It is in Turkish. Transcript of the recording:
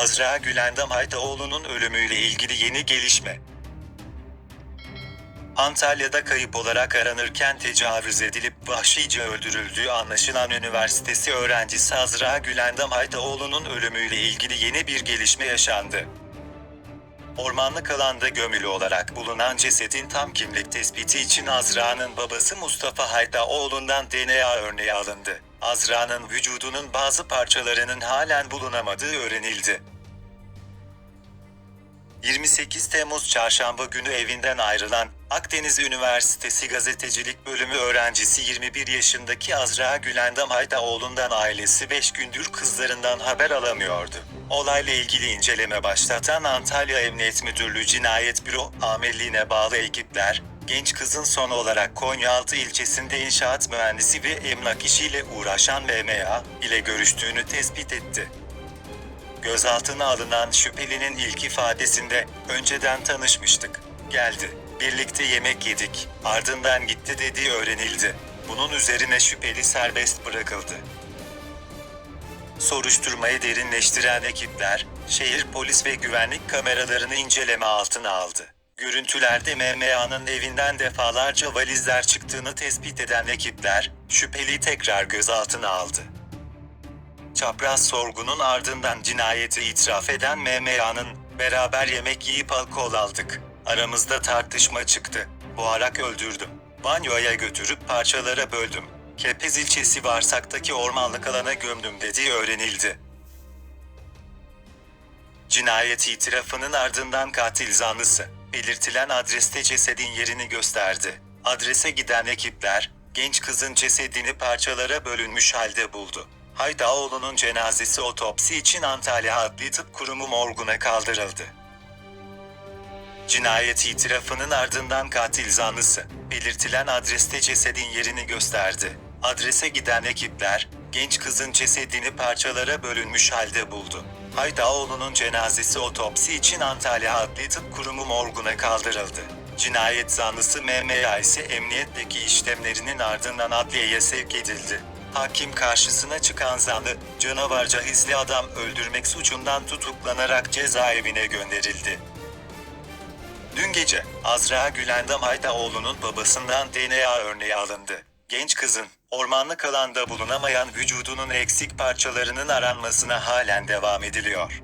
Azra Gülendam Haydaoğlu'nun ölümüyle ilgili yeni gelişme. Antalya'da kayıp olarak aranırken tecavüz edilip vahşice öldürüldüğü anlaşılan üniversitesi öğrencisi Azra Gülendam Haydaoğlu'nun ölümüyle ilgili yeni bir gelişme yaşandı. Ormanlık alanda gömülü olarak bulunan cesedin tam kimlik tespiti için Azra'nın babası Mustafa Haydaoğlu'ndan DNA örneği alındı. Azra'nın vücudunun bazı parçalarının halen bulunamadığı öğrenildi. 28 Temmuz Çarşamba günü evinden ayrılan Akdeniz Üniversitesi Gazetecilik Bölümü öğrencisi 21 yaşındaki Azra Gülendam Haydaoğlu'ndan ailesi 5 gündür kızlarından haber alamıyordu. Olayla ilgili inceleme başlatan Antalya Emniyet Müdürlüğü Cinayet Büro amirliğine bağlı ekipler, genç kızın son olarak Konyaaltı ilçesinde inşaat mühendisi ve emlak işiyle uğraşan MMA ile görüştüğünü tespit etti. Gözaltına alınan şüphelinin ilk ifadesinde önceden tanışmıştık. Geldi. Birlikte yemek yedik. Ardından gitti dediği öğrenildi. Bunun üzerine şüpheli serbest bırakıldı. Soruşturmayı derinleştiren ekipler, şehir polis ve güvenlik kameralarını inceleme altına aldı. Görüntülerde MMA'nın evinden defalarca valizler çıktığını tespit eden ekipler, şüpheliyi tekrar gözaltına aldı. Çapraz sorgunun ardından cinayeti itiraf eden MMA'nın beraber yemek yiyip alkol aldık. Aramızda tartışma çıktı. Boğarak öldürdüm. Banyoya götürüp parçalara böldüm. Kepez ilçesi Varsak'taki ormanlık alana gömdüm dediği öğrenildi. Cinayet itirafının ardından katil zanlısı belirtilen adreste cesedin yerini gösterdi. Adrese giden ekipler genç kızın cesedini parçalara bölünmüş halde buldu. Haydaoğlu'nun cenazesi otopsi için Antalya Adli Tıp Kurumu morguna kaldırıldı. Cinayet itirafının ardından katil zanlısı belirtilen adreste cesedin yerini gösterdi. Adrese giden ekipler genç kızın cesedini parçalara bölünmüş halde buldu. Haydaoğlu'nun cenazesi otopsi için Antalya Adli Tıp Kurumu morguna kaldırıldı. Cinayet zanlısı MMA ise emniyetteki işlemlerinin ardından adliyeye sevk edildi. Hakim karşısına çıkan zanlı, canavarca hisli adam öldürmek suçundan tutuklanarak cezaevine gönderildi. Dün gece Azra Gülendam Haydaoğlu'nun babasından DNA örneği alındı. Genç kızın ormanlık alanda bulunamayan vücudunun eksik parçalarının aranmasına halen devam ediliyor.